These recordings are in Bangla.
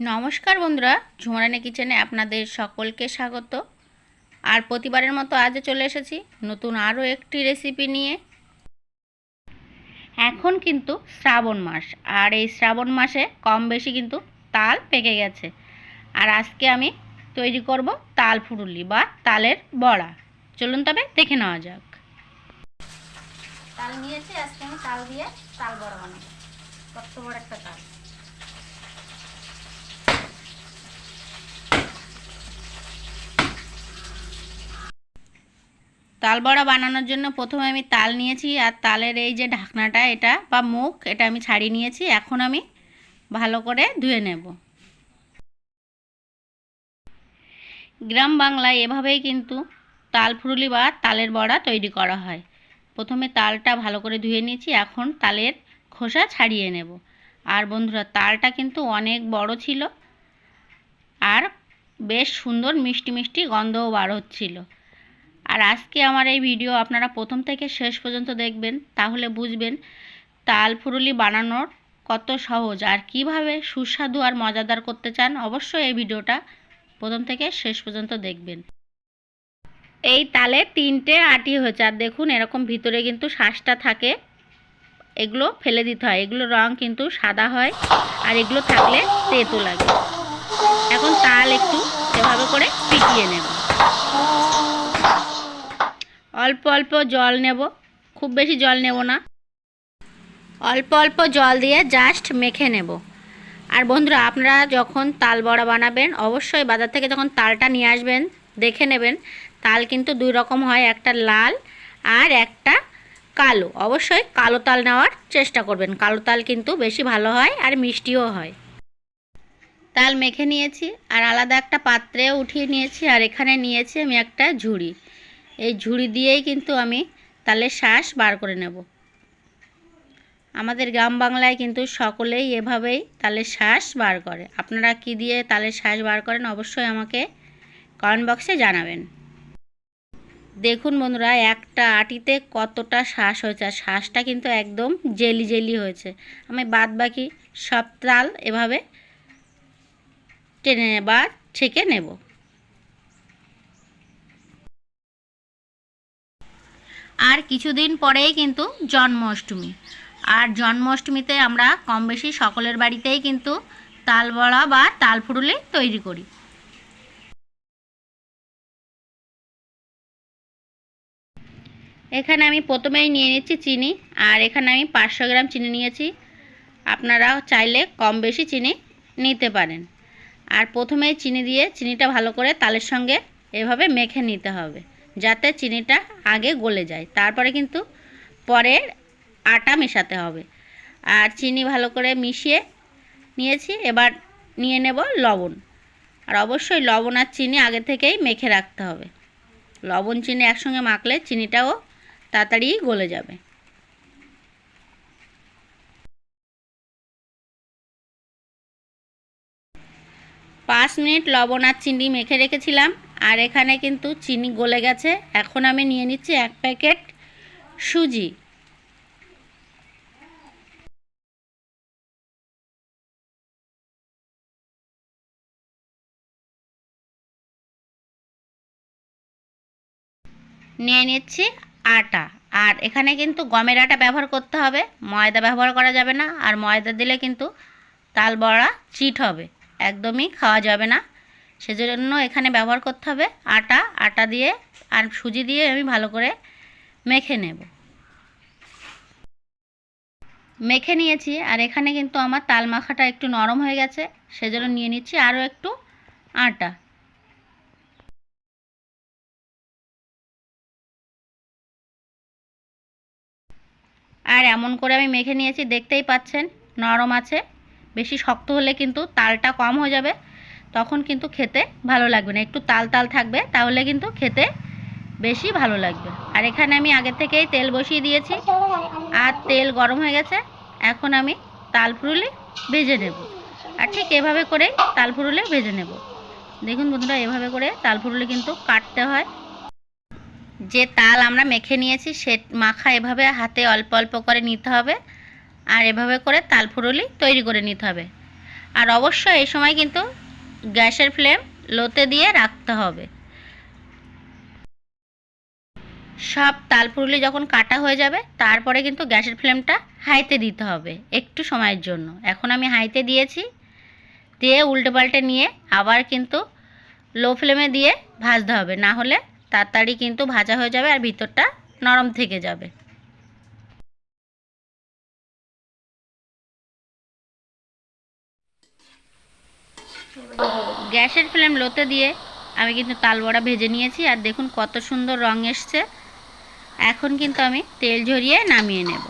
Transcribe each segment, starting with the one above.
নমস্কার বন্ধুরা, ঝুমারানি কিচেনে আপনাদের সকলকে স্বাগত। আর প্রতিবারের মতো আজও চলে এসেছি নতুন আরও একটি রেসিপি নিয়ে। এখন কিন্তু শ্রাবণ মাস, আর এই শ্রাবণ মাসে কম বেশি কিন্তু তাল পেকে গেছে। আর আজকে আমি তৈরি করব তাল ফুরুলি বা তালের বড়া। চলুন তবে দেখে নেওয়া যাক। তাল নিয়েছি, আজকে আমি তাল দিয়ে তাল বড়া বানাবো। কত বড় একটা তাল। তাল বড়া বানানোর জন্য প্রথমে আমি তাল নিয়েছি, আর তালের এই যে ঢাকনাটা, এটা বা মুখ, এটা আমি ছাড়িয়ে নিয়েছি। এখন আমি ভালো করে ধুয়ে নেব। গ্রাম বাংলায় এভাবেই কিন্তু তাল ফুরুলি বা তালের বড়া তৈরি করা হয়। প্রথমে তালটা ভালো করে ধুয়ে নিয়েছি, এখন তালের খোসা ছাড়িয়ে নেব। আর বন্ধুরা, তালটা কিন্তু অনেক বড় ছিল, আর বেশ সুন্দর মিষ্টি মিষ্টি গন্ধও বার হচ্ছিল। আর আজকে আমার এই ভিডিও আপনারা প্রথম থেকে শেষ পর্যন্ত দেখবেন, তাহলে বুঝবেন তাল ফুরুলি বানানোর কত সহজ আর কীভাবে সুস্বাদু আর মজাদার করতে চান অবশ্যই এই ভিডিওটা প্রথম থেকে শেষ পর্যন্ত দেখবেন। এই তালে তিনটে আটি হয়েছে আর দেখুন এরকম ভিতরে কিন্তু শ্বাসটা থাকে, এগুলো ফেলে দিতে হয়, এগুলো রং কিন্তু সাদা হয় আর এগুলো থাকলে তেতো লাগে। এখন তাল একটু এভাবে করে পিটিয়ে নেব। অল্প অল্প জল নেব। খুব বেশি জল নেব না। অল্প অল্প জল দিয়ে জাস্ট মেখে নেব। আর বন্ধুরা, আপনারা যখন তাল বড়া বানাবেন, অবশ্যই বাজার থেকে যখন তালটা নিয়ে আসবেন, দেখে নেবেন, তাল কিন্তু দুই রকম হয়, একটা লাল আর একটা কালো। অবশ্যই কালো তাল নেওয়ার চেষ্টা করবেন। কালো তাল কিন্তু বেশি ভালো হয় আর মিষ্টিও হয়। তাল মেখে নিয়েছি, আর আলাদা একটা পাত্রে উঠিয়ে নিয়েছি, আর এখানে নিয়েছি আমি একটা ঝুড়ি। এই ঝুড়ি দিয়েই কিন্তু আমি তালের শ্বাস বার করে নেব। আমাদের গ্রাম বাংলায় কিন্তু সকলেই এভাবেই তালের শ্বাস বার করে। আপনারা কি দিয়ে তালের শ্বাস বার করেন অবশ্যই আমাকে কমেন্ট বক্সে জানাবেন। দেখুন বন্ধুরা, একটা আটিতে কতটা শ্বাস হয়েছে, আর শ্বাসটা কিন্তু একদম জেলি জেলি হয়েছে। আমি বাদ বাকি সব তাল এভাবে টেনে বা ছেঁকে নেব। আর কিছুদিন পরেই কিন্তু জন্মাষ্টমী। আর জন্মাষ্টমীতে আমরা কম বেশি সকলের বাড়িতেই কিন্তু তাল বড়া বা তাল ফুরুলি তৈরি করি। এখানে আমি প্রথমেই নিয়ে নিচ্ছি চিনি, আর এখানে আমি পাঁচশো গ্রাম চিনি নিয়েছি। আপনারা চাইলে কম বেশি চিনি নিতে পারেন। আর প্রথমেই চিনি দিয়ে চিনিটা ভালো করে তালের সঙ্গে এভাবে মেখে নিতে হবে। যাতে চিনিটা আগে গলে যায়। তারপরে কিন্তু পরে আটা মেশাতে হবে। আর চিনি ভালো করে মিশিয়ে নিয়েছি। এবার নিয়ে নেব লবণ। আর অবশ্যই লবণ আর চিনি আগে থেকেই মেখে রাখতে হবে। লবণ, চিনি একসঙ্গে মাখলে চিনিটাও তাড়াতাড়ি গলে যাবে। পাঁচ মিনিট লবণ আর চিনি মেখে রেখেছিলাম। আর এখানে কিন্তু চিনি গলে গেছে। এখন আমি নিয়ে নিচ্ছি এক প্যাকেট সুজি। নিয়ে নিচ্ছি আটা। আর এখানে কিন্তু গমের আটা ব্যবহার করতে হবে। ময়দা ব্যবহার করা যাবে না। আর ময়দা দিলে কিন্তু তাল বড়া চিট হবে। একদমই খাওয়া যাবে না। সেজন্য এখানে ব্যবহার করতে হবে আটা আটা দিয়ে আর সুজি দিয়ে আমি ভালো করে মেখে নেব। মেখে নিয়েছি আর এখানে কিন্তু আমার তাল মাখাটা একটু নরম হয়ে গেছে, সেজন্য নিয়ে নিচ্ছি আরও একটু আটা। আর এমন করে আমি মেখে নিয়েছি, দেখতেই পাচ্ছেন নরম আছে, বেশি শক্ত হলে কিন্তু তালটা কম হয়ে যাবে। তখন কিন্তু খেতে ভালো লাগবে না। একটু তাল তাল থাকবে, তাহলে কিন্তু খেতে বেশি ভালো লাগবে। আর এখানে আমি আগে থেকেই তেল বসিয়ে দিয়েছি। আর তেল গরম হয়ে গেছে। এখন আমি তাল ফুরুলি ভেজে নেব। আর ঠিক এভাবে করে তাল ফুরুলি ভেজে নেব। দেখুন বন্ধুরা, এভাবে করে তাল ফুরুলি কিন্তু কাটতে হয়। যে তাল আমরা মেখে নিয়েছি, সে মাখা এভাবে হাতে অল্প অল্প করে নিতে হবে। আর এভাবে করে তাল ফুরুলি তৈরি করে নিতে হবে। আর অবশ্যই এই সময় কিন্তু গ্যাসের ফ্লেম লোতে দিয়ে রাখতে হবে। সব তালপুরুলি যখন কাটা হয়ে যাবে, তারপরে কিন্তু গ্যাসের ফ্লেমটা হাইতে দিতে হবে একটু সময়ের জন্য। এখন আমি হাইতে দিয়েছি, দিয়ে উল্টে পাল্টে নিয়ে আবার কিন্তু লো ফ্লেমে দিয়ে ভাজতে হবে। না হলে তাড়াতাড়ি কিন্তু ভাজা হয়ে যাবে আর ভিতরটা নরম থেকে যাবে। গ্যাসের ফ্লেম লোতে দিয়ে আমি কিন্তু তালবড়া ভেজে নিয়েছি, আর দেখুন কত সুন্দর রং এসছে। এখন কিন্তু আমি তেল ঝরিয়ে নামিয়ে নেব।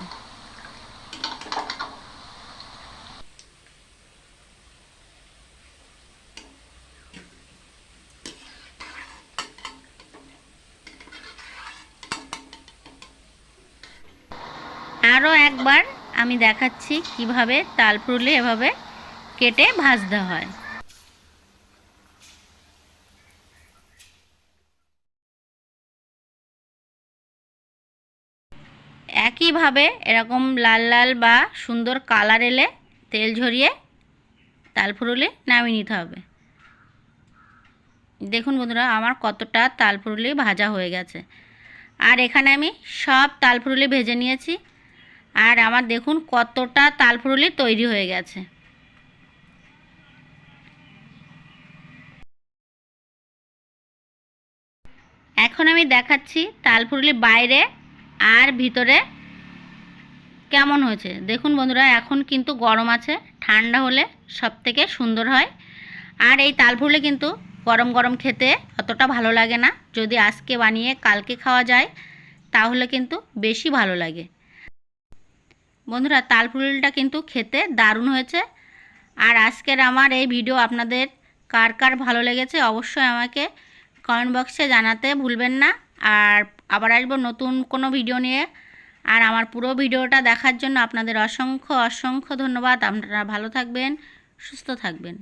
আরও একবার আমি দেখাচ্ছি কীভাবে তাল ফুরলে এভাবে কেটে ভাজতে হয়। একইভাবে এরকম লাল লাল বা সুন্দর কালার এলে তেল ঝরিয়ে তাল ফুরুলি নামিয়ে নিতে হবে। দেখুন বন্ধুরা, আমার কতটা তাল ফুরুলি ভাজা হয়ে গেছে। আর এখানে আমি সব তাল ফুরুলি ভেজে নিয়েছি। আর আমার দেখুন কতটা তাল ফুরুলি তৈরি হয়ে গেছে। এখন আমি দেখাচ্ছি তাল ফুরুলি বাইরে আর ভিতরে কেমন হয়েছে? দেখুন বন্ধুরা, এখন কিন্তু গরম আছে, ঠান্ডা হলে সব থেকে সুন্দর হয়। আর এই তাল ফুরুলি কিন্তু গরম গরম খেতে অতটা ভালো লাগে না। যদি আজকে বানিয়ে কালকে খাওয়া যায়, তাহলে কিন্তু বেশি ভালো লাগে। বন্ধুরা, তাল ফুলটা কিন্তু খেতে দারুণ হয়েছে। আর আজকের আমার এই ভিডিও আপনাদের কার কার ভালো লেগেছে, অবশ্যই আমাকে কমেন্ট বক্সে জানাতে ভুলবেন না। আর আবার আসব নতুন কোনো ভিডিও নিয়ে। আর আমার পুরো ভিডিওটা দেখার জন্য আপনাদের অসংখ্য অসংখ্য ধন্যবাদ। আপনারা ভালো থাকবেন, সুস্থ থাকবেন।